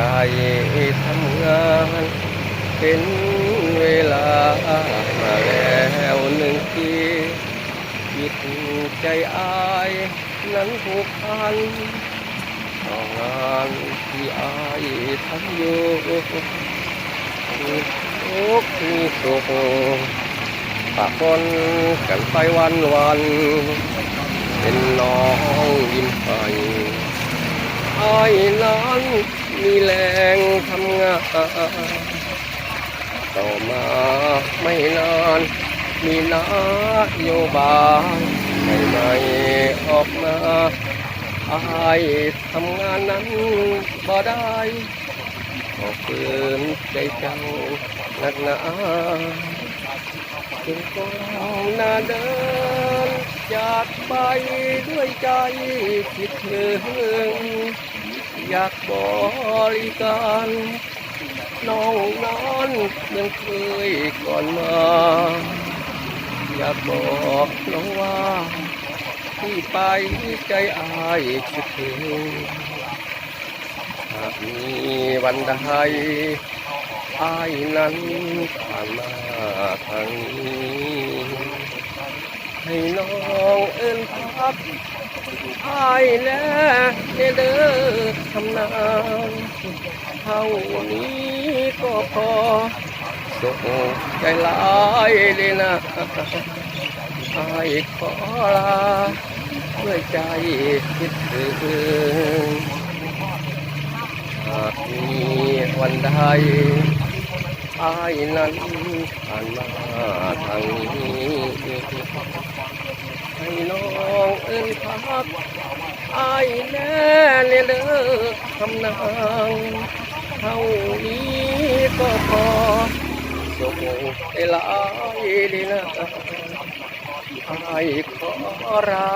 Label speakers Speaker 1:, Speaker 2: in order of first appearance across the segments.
Speaker 1: ใจทำงานเป็นเวลามาแล้วหนึ่งปีจิตใจอายนั้นผูกพันต่องานที่อายทำอยู่ทุกมีสุขปะปนกันไปวันวัน เป็นน้องยิ้มไปอายนั้น มีแรงทำงาน ต่อมาไม่นาน มีนโยบายใหม่ๆออกมาอายทำงานนั้นบ่ได้ขอฝืนใจเจ้าหนักหนาจึงก้มหน้าเดินจากไปด้วยใจคิดถึง อยากบริการน้องนอนยังเคยก่อนมา อยากบอกน้องว่าที่ไปใจอายคิดถึงหากมีวันใดอายนั้นผ่านมาทางนี้ ให้น้องเอิ้นพักอายและเด้อทำนางเท่านี้ก็พอสุขใจลายเลยนะอายขอลาด้วยใจคิดถึงหากมีวันใดไอายนั้นผ่านมาทางนี้ เอิ้นพักอายแน่เนเด้อคำนางเท่านี้ก็พอสุขใจหลายดีนะอายขอลา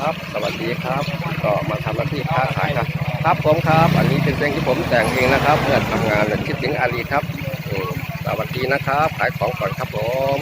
Speaker 1: ครับสวัสดีครับก็มาทำหน้าที่ค้าขายครับครับผมครับ อันนี้เป็นเพลงที่ผมแต่งเองนะครับเพื่อทำงานคิดถึงอาลีครับสวัสดีนะครับ ขายของก่อนครับผม